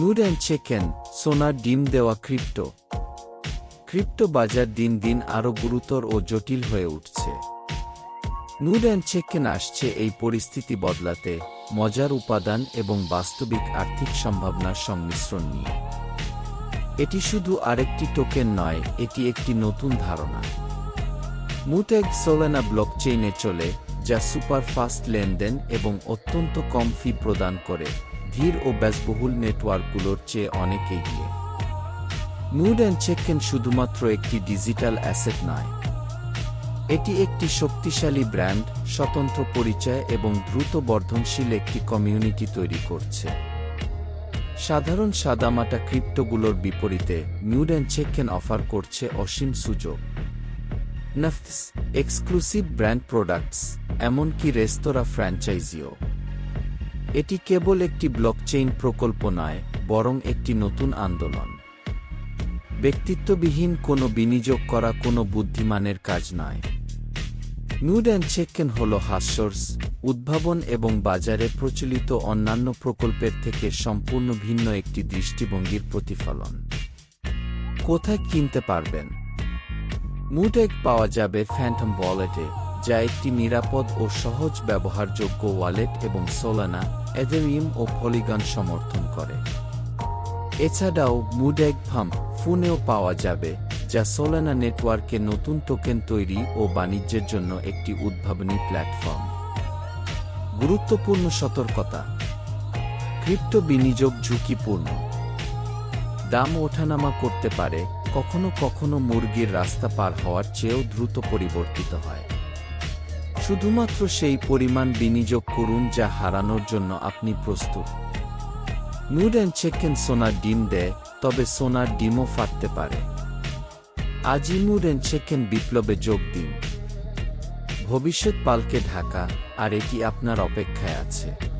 Nude and chicken সোনার ডিম দেওয়া ক্রিপ্টো। ক্রিপ্টো বাজার দিন দিন আরও গুরুতর ও জটিল হয়ে উঠছে। নুড অ্যান্ড চিকেন আসছে এই পরিস্থিতি বদলাতে, মজার উপাদান এবং বাস্তবিক আর্থিক সম্ভাবনার সংমিশ্রণ নিয়ে। এটি শুধু আরেকটি টোকেন নয়, এটি একটি নতুন ধারণা। মুটেগ সোলেনা ব্লকচেইনে চলে যা সুপার ফাস্ট লেনদেন এবং অত্যন্ত কম ফি প্রদান করে। ধীর ও ব্যয়বহুল নেটওয়ার্কগুলোর চেয়ে অনেক এগিয়ে। মুড অ্যান্ড চেকেন শুধুমাত্র একটি ডিজিটাল অ্যাসেট নয়। এটি একটি শক্তিশালী ব্র্যান্ড স্বতন্ত্র পরিচয় এবং দ্রুত বর্ধনশীল একটি কমিউনিটি তৈরি করছে। সাধারণ সাদামাটা ক্রিপ্টোগুলোর বিপরীতে নিউড অ্যান্ড চেকেন অফার করছে অসীম সুযোগ। নফস এক্সক্লুসিভ ব্র্যান্ড প্রোডাক্টস এমনকি রেস্তোরাঁ ফ্র্যাঞ্চাইজিও এটি কেবল একটি ব্লকচেইন প্রকল্প নয়, বরং একটি নতুন আন্দোলন। ব্যক্তিত্ববিহীন কোনো বিনিয়োগ করা কোনো বুদ্ধিমানের কাজ নয়। নুড অ্যান্ড চেকেন হল হাস্যর্স, উদ্ভাবন এবং বাজারে প্রচলিত অন্যান্য প্রকল্পের থেকে সম্পূর্ণ ভিন্ন একটি দৃষ্টিভঙ্গির প্রতিফলন। কোথায় কিনতে পারবেন? মুডেক পাওয়া যাবে ফ্যান্টম ওয়ালেটে যা একটি নিরাপদ ও সহজ ব্যবহারযোগ্য ওয়ালেট এবং সোলানা এদেরিয়াম ও পলিগন সমর্থন করে। এছাড়াও মুডেক ফার্ম ফোনেও পাওয়া যাবে, যা সোলানা নেটওয়ার্কে নতুন টোকেন তৈরি ও বাণিজ্যের জন্য একটি উদ্ভাবনী প্ল্যাটফর্ম গুরুত্বপূর্ণ সতর্কতা। ক্রিপ্টো বিনিয়োগ ঝুঁকিপূর্ণ। দাম ওঠানামা করতে পারে কখনো কখনো মুরগির রাস্তা পার হওয়ার চেয়েও দ্রুত পরিবর্তিত হয়। শুধুমাত্র সেই পরিমাণ বিনিয়োগ করুন যা হারানোর জন্য আপনি প্রস্তুত। নুড অ্যান্ড চেকেন সোনার ডিম দেয়, তবে সোনার ডিমও ফাটতে পারে। আজই নুড অ্যান্ড চেকেন বিপ্লবে যোগ দিন। ভবিষ্যৎ পালকে ঢাকা, আর এটি আপনার অপেক্ষায় আছে।